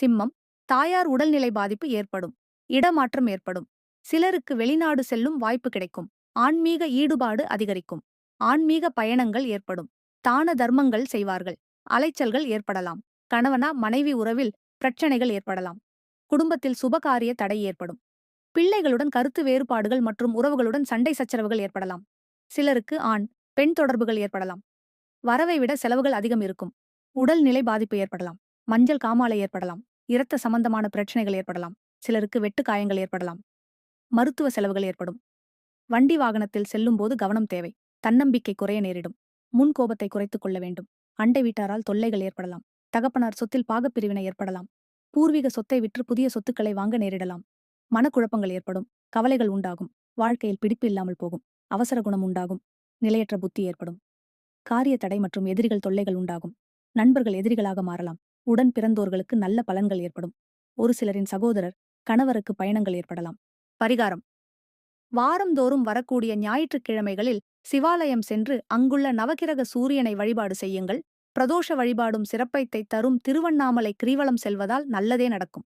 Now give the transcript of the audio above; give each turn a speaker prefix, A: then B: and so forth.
A: சிம்மம் தாயார் உடல்நிலை பாதிப்பு ஏற்படும் இடமாற்றம் ஏற்படும். சிலருக்கு வெளிநாடு செல்லும் வாய்ப்பு கிடைக்கும். ஆன்மீக ஈடுபாடு அதிகரிக்கும். ஆன்மீக பயணங்கள் ஏற்படும். தான தர்மங்கள் செய்வார்கள். அலைச்சல்கள் ஏற்படலாம். கணவனா மனைவி உறவில் பிரச்சனைகள் ஏற்படலாம். குடும்பத்தில் சுபகாரிய தடை ஏற்படும். பிள்ளைகளுடன் கருத்து வேறுபாடுகள் மற்றும் உறவுகளுடன் சண்டை சச்சரவுகள் ஏற்படலாம். சிலருக்கு ஆண் பெண் தொடர்புகள் ஏற்படலாம். வரவை விட செலவுகள் அதிகம் இருக்கும். உடல்நிலை பாதிப்பு ஏற்படலாம். மஞ்சள் காமாலை ஏற்படலாம். இரத்த சம்பந்தமான பிரச்சனைகள் ஏற்படலாம். சிலருக்கு வெட்டு காயங்கள் ஏற்படலாம். மருத்துவ செலவுகள் ஏற்படும். வண்டி வாகனத்தில் செல்லும்போது கவனம் தேவை. தன்னம்பிக்கை குறைய நேரிடும். முன் கோபத்தை குறைத்துக் கொள்ள வேண்டும். அண்டை வீட்டாரால் தொல்லைகள் ஏற்படலாம். தகப்பனார் சொத்தில் பாகப்பிரிவினை ஏற்படலாம். பூர்வீக சொத்தை விற்று புதிய சொத்துக்களை வாங்க நேரிடலாம். மனக்குழப்பங்கள் ஏற்படும். கவலைகள் உண்டாகும். வாழ்க்கையில் பிடிப்பு இல்லாமல் போகும். அவசர குணம் உண்டாகும். நிலையற்ற புத்தி ஏற்படும். காரிய தடை மற்றும் எதிரிகள் தொல்லைகள் உண்டாகும். நண்பர்கள் எதிரிகளாக மாறலாம். உடன் பிறந்தோர்களுக்கு நல்ல பலன்கள் ஏற்படும். ஒரு சிலரின் சகோதரர் கணவருக்கு பயணங்கள் ஏற்படலாம். பரிகாரம். வாரந்தோறும் வரக்கூடிய ஞாயிற்றுக்கிழமைகளில் சிவாலயம் சென்று அங்குள்ள நவகிரக சூரியனை வழிபாடு செய்யுங்கள். பிரதோஷ வழிபாடும் சிறப்பைத்தை தரும். திருவண்ணாமலை கிரிவலம் செல்வதால் நல்லதே நடக்கும்.